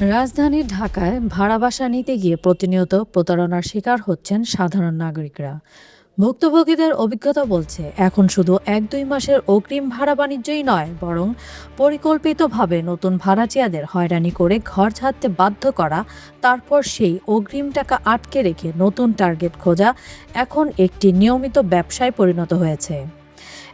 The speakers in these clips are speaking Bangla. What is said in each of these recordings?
রাজধানী ঢাকায় ভাড়া বাসা নিতে গিয়ে প্রতিনিয়ত প্রতারণার শিকার হচ্ছেন সাধারণ নাগরিকরা। ভুক্তভোগীদের অভিজ্ঞতা বলছে, এখন শুধু এক দুই মাসের অগ্রিম ভাড়া বাণিজ্যই নয়, বরং পরিকল্পিতভাবে নতুন ভাড়াটিয়াদের হয়রানি করে ঘর ছাড়তে বাধ্য করা, তারপর সেই অগ্রিম টাকা আটকে রেখে নতুন টার্গেট খোঁজা এখন একটি নিয়মিত ব্যবসায় পরিণত হয়েছে।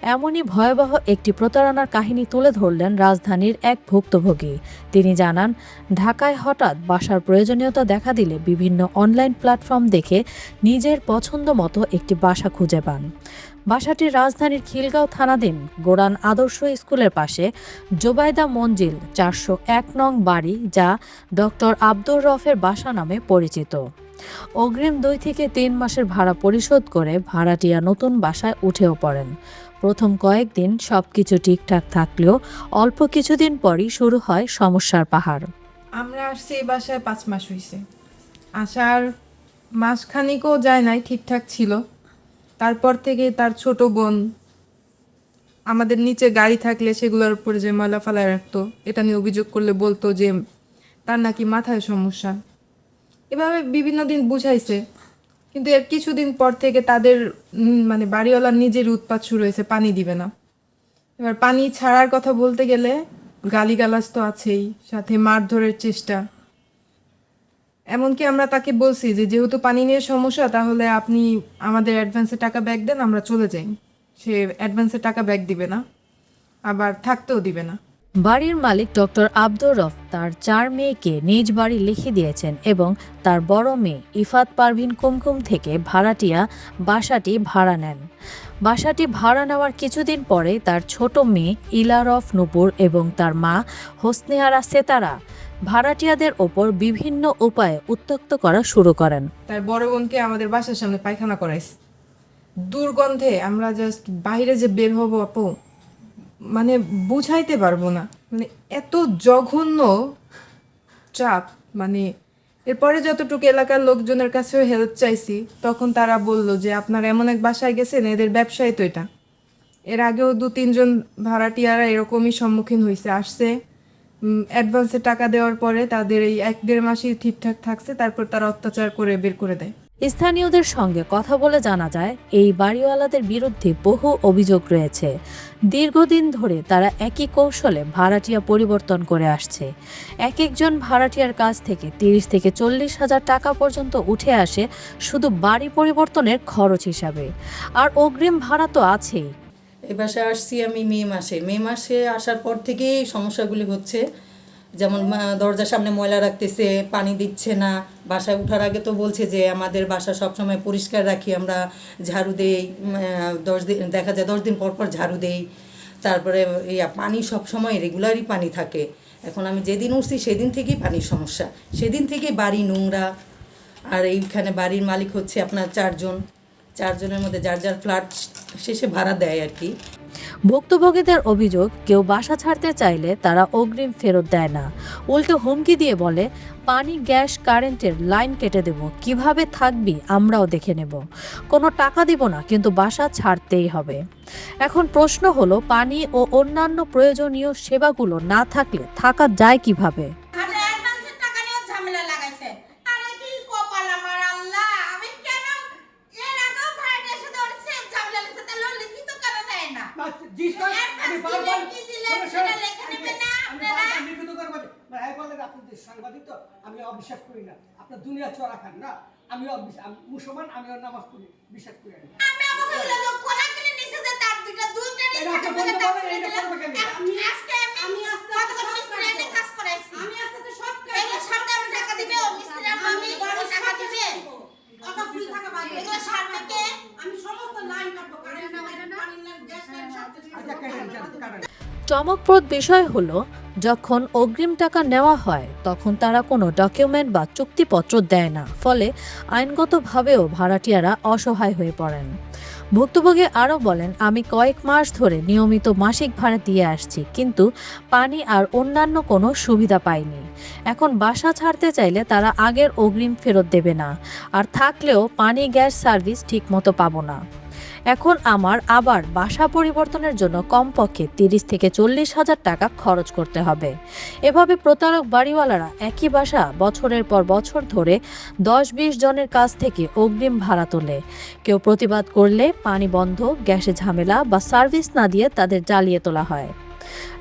এমনই ভয়াবহ একটি প্রতারণার কাহিনী তুলে ধরলেন রাজধানীর এক ভুক্তভোগী। তিনি জানান, ঢাকায় হঠাৎ বাসার প্রয়োজনীয়তা দেখা দিলে বিভিন্ন অনলাইন প্ল্যাটফর্ম দেখে নিজের পছন্দ মতো একটি বাসা খুঁজে পান। বাসাটি রাজধানীর খিলগাঁও থানাধীন গোড়ান আদর্শ স্কুলের পাশে জোবায়দা মঞ্জিল চারশো এক নং বাড়ি, যা ডক্টর আব্দুর রফের বাসা নামে পরিচিত। অগ্রিম দুই থেকে তিন মাসের ভাড়া পরিশোধ করে ভাড়াটিয়া নতুন বাসায় উঠেও পড়েন। প্রথম কয়েকদিন সবকিছু ঠিকঠাক থাকলেও অল্প কিছুদিন পরই শুরু হয় সমস্যার পাহাড়। আমরা আসছি এই বাসায় পাঁচ মাস হয়েছে আসার মাসখানিকও যায় নাই, ঠিকঠাক ছিল। তারপর থেকে তার ছোট বোন আমাদের নিচে গাড়ি থাকলে সেগুলোর উপরে যে ময়লা ফালায় রাখতো, এটা নিয়ে অভিযোগ করলে বলতো যে তার নাকি মাথায় সমস্যা। এভাবে বিভিন্ন দিন বুঝাইছে। কিন্তু এর কিছুদিন পর থেকে তাদের মানে বাড়িওয়ালার নিজের উৎপাত শুরু হয়েছে, পানি দিবে না। এবার পানি ছাড়ার কথা বলতে গেলে গালিগালাজ তো আছেই, সাথে মারধরের চেষ্টা। এমনকি আমরা তাকে বলছি যে, যেহেতু পানি নিয়ে সমস্যা, তাহলে আপনি আমাদের অ্যাডভান্সে টাকা ব্যাক দেন, আমরা চলে যাই। সে অ্যাডভান্সে টাকা ব্যাক দিবে না, আবার থাকতেও দিবে না। বাড়ির মালিক ডক্টর আব্দুর রফ তার চার মেয়েকে নিজ বাড়ি লিখে দিয়েছেন এবং তার বড় মেয়ে ইফাত পারভিন কুমকুম থেকে ভাড়াটিয়া বাসাটি ভাড়া নেন। বাসাটি ভাড়া নেওয়ার কিছুদিন পরে তার ছোট মেয়ে ইলারফ নুপুর এবং তার মা হোসনেহারা সেতারা ভাড়াটিয়াদের ওপর বিভিন্ন উপায়ে উত্তক্ত করা শুরু করেন। তার বড় বোনকে আমাদের বাসার সামনে পায়খানা করাইছে দুর্গন্ধে আমরা জাস্ট বাইরে যে বের হব আপু মানে বুঝাইতে পারব না। মানে এত জঘন্য চাপ মানে এরপরে যতটুকু এলাকার লোকজনের কাছেও হেল্প চাইছি, তখন তারা বলল যে, আপনারা এমন এক বাসায় গেছেন, এদের ব্যবসায় তো এটা। এর আগেও দু তিনজন ভাড়াটিয়ারা এরকমই সম্মুখীন হয়েছে আসছে। অ্যাডভান্সে টাকা দেওয়ার পরে তাদের এই এক দেড় মাসই ঠিকঠাক থাকছে, তারপর তারা অত্যাচার করে বের করে দেয়। স্থানীয়দের সঙ্গে কথা বলে জানা যায়, এই বাড়িওয়ালাদের বিরুদ্ধে বহু অভিযোগ রয়েছে। দীর্ঘদিন ধরে তারা একই কৌশলে ভাড়াটিয়া পরিবর্তন করে আসছে। এক একজন ভাড়াটিয়ার কাছ থেকে তিরিশ থেকে চল্লিশ হাজার টাকা পর্যন্ত উঠে আসে শুধু বাড়ি পরিবর্তনের খরচ হিসাবে। আর অগ্রিম ভাড়া তো আছেই। বাসায় আসছি আমি মে মাসে। মে মাসে আসার পর থেকেই সমস্যাগুলি হচ্ছে। যেমন দরজার সামনে ময়লা রাখতেছে, পানি দিচ্ছে না। বাসায় ওঠার আগে তো বলছে যে, আমাদের বাসা সবসময় পরিষ্কার রাখি, আমরা ঝাড়ু দেই দশ দিন, দেখা যায় দশ দিন পর পর ঝাড়ু দেই। তারপরে, ইয়া, পানি সবসময় রেগুলারই পানি থাকে। এখন আমি যেদিন উঠছি, সেদিন থেকেই পানির সমস্যা। সেদিন থেকে বাড়ি নোংরা। আর এইখানে বাড়ির মালিক হচ্ছে আপনার চারজন। চারজনের মধ্যে যার যার ফ্ল্যাট শেষে ভাড়া দেয় আর কি। ভুক্তভোগীদের অভিযোগ, কেউ বাসা ছাড়তে চাইলে তারা অগ্রিম ফেরত দেয় না। উল্টো হুমকি দিয়ে বলে, পানি, গ্যাস, কারেন্টের লাইন কেটে দেব। কীভাবে থাকবি আমরাও দেখে নেব। কোনো টাকা দিব না, কিন্তু বাসা ছাড়তেই হবে। এখন প্রশ্ন হলো, পানি ও অন্যান্য প্রয়োজনীয় সেবাগুলো না থাকলে থাকা যায় কীভাবে আরে অ্যাডভান্সের টাকা নিয়েও ঝামেলা লাগাইছে আরে কি কপাল আমার আল্লাহ আমি কেন এর আগেও ভাইটা এসে ধরে সেম ঝামেলা লাগছে তাহলে ও লিখিত কেন দেয় না আমি বারবার- কি দিলেন সেটা শোনো, লেখে না আপনারা লিখিত করব মানে এই বলেন আপনি যে সাংবাদিক তো আমি অবিশ্বাস করি না আপনার দুনিয়া চড়া খান না আমি অবিশ্বাস মুসলমান আমি নামাজ পড়ি বিশ্বাস করি না আমি আমাকে বলে লোক কোনা কিনে নিছে যে তার দুইটা দুইটা নিয়ে আপনি বলতে করে টাকা এটা করবে কেন? আমি আজকে আমি আজকে কতক্ষণ মিস্ত্রি এনে কাজ করাইছি আমি আজকে সব এগুলো সামনে আমি টাকা দিবে ও মিস্ত্রি আমি বড় টাকা দিবে কত ফ্রি থাকা ভাই এগুলো সামনে আমি সমস্ত লাইন কাটবো কারেন্ট লাইন চমকপ্রদ বিষয় হলো, যখন অগ্রিম টাকা নেওয়া হয়, তখন তারা কোনো ডকুমেন্ট বা চুক্তিপত্র দেয় না। ফলে আইনগতভাবেও ভাড়াটিয়ারা অসহায় হয়ে পড়েন। ভুক্তভোগী আরও বলেন, আমি কয়েক মাস ধরে নিয়মিত মাসিক ভাড়া দিয়ে আসছি, কিন্তু পানি আর অন্যান্য কোনো সুবিধা পাইনি। এখন বাসা ছাড়তে চাইলে তারা আগের অগ্রিম ফেরত দেবে না, আর থাকলেও পানি গ্যাস সার্ভিস ঠিকমতো পাবো না। এখন আমার আবার বাসা পরিবর্তনের জন্য কমপক্ষে তিরিশ থেকে চল্লিশ হাজার টাকা খরচ করতে হবে। এভাবে প্রতারক বাড়িওয়ালারা একই বাসা বছরের পর বছর ধরে দশ বিশ জনের কাছ থেকে অগ্রিম ভাড়া তোলে। কেউ প্রতিবাদ করলে পানি বন্ধ, গ্যাসে ঝামেলা বা সার্ভিস না দিয়ে তাদের জ্বালিয়ে তোলা হয়।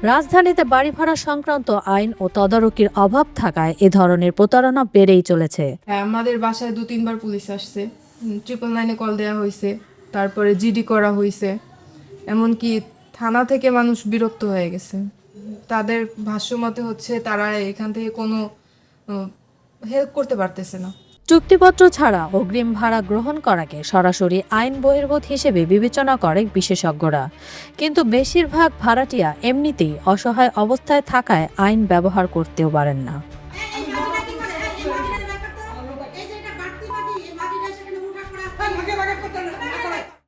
রাজধানীতে বাড়ি ভাড়া সংক্রান্ত আইন ও তদারকির অভাব থাকায় এ ধরনের প্রতারণা বেড়েই চলেছে। হ্যাঁ আমাদের বাসায় দু তিনবার পুলিশ আসছে। ট্রিপল নাইনে কল দেওয়া হয়েছে। তারপরে জিডি করা হয়েছে এমনকি থানা থেকে মানুষ বিরক্ত হয়ে গেছে। তাদের ভাষ্য মতে হচ্ছে তারা এখান থেকে কোনো হেল্প করতে পারতেছে না। চুক্তিপত্র ছাড়া অগ্রিম ভাড়া গ্রহণ করাকে সরাসরি আইন বহির্ভূত হিসেবে বিবেচনা করে বিশেষজ্ঞরা। কিন্তু বেশিরভাগ ভাড়াটিয়া এমনিতেই অসহায় অবস্থায় থাকায় আইন ব্যবহার করতেও পারেন না।